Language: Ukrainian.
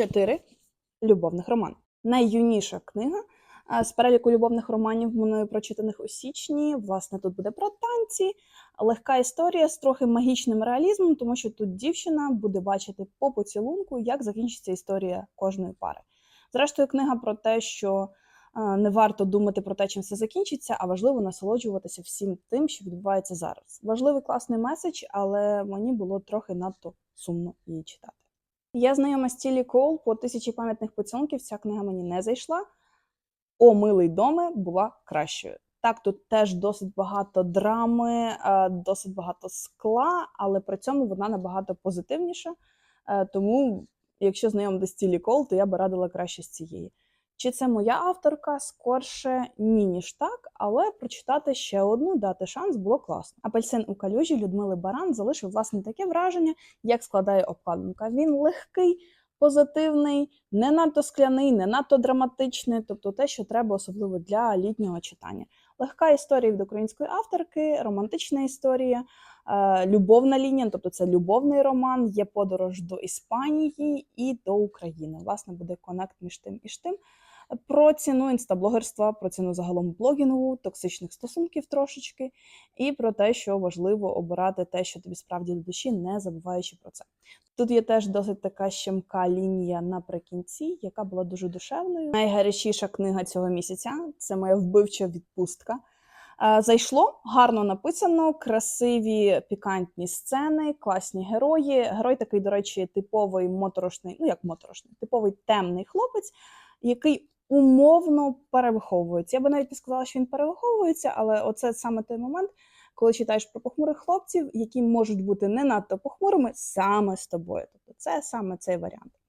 чотири любовних романи. Найюніша книга з переліку любовних романів мною прочитаних у січні. Власне, тут буде про танці, легка історія з трохи магічним реалізмом, тому що тут дівчина буде бачити по поцілунку, як закінчиться історія кожної пари. Зрештою, книга про те, що не варто думати про те, чим все закінчиться, а важливо насолоджуватися всім тим, що відбувається зараз. Важливий класний меседж, але мені було трохи надто сумно її читати. Я знайома з Тілі Коул по тисячі пам'ятних поцілунків. Ця книга мені не зайшла. О, милий доме була кращою. Так, тут теж досить багато драми, е, досить багато скла, але при цьому вона набагато позитивніша. Е, Тому, якщо знайомити з Тілі Кол, то я би радила краще з цієї. Чи це моя авторка? Скорше ні, ніж так, але прочитати ще одну, дати шанс було класно. Апельсин у калюжі Людмили Баран залишив власне таке враження, як складає обкладинка. Він легкий, позитивний, не надто скляний, не надто драматичний, тобто те, що треба особливо для літнього читання. Легка історія від української авторки, романтична історія, е, любовна лінія, тобто це любовний роман, є подорож до Іспанії і до України. Власне, буде конект між тим і ж тим. Про ціну інстаблогерства, про ціну загалом блогінгу, токсичних стосунків трошечки, і про те, що важливо обирати те, що тобі справді до душі, не забуваючи про це. Тут є теж досить така щемка лінія наприкінці, яка була дуже душевною. Найгарячіша книга цього місяця це моя вбивча відпустка. Е, Зайшло гарно написано, красиві пікантні сцени, класні герої. Герой такий, до речі, типовий моторошний, ну як моторошний, типовий темний хлопець, який умовно перевиховується. Я би навіть не сказала, що він перевиховується, але оце саме той момент, коли читаєш про похмурих хлопців, які можуть бути не надто похмурими саме з тобою. Тобто це саме цей варіант.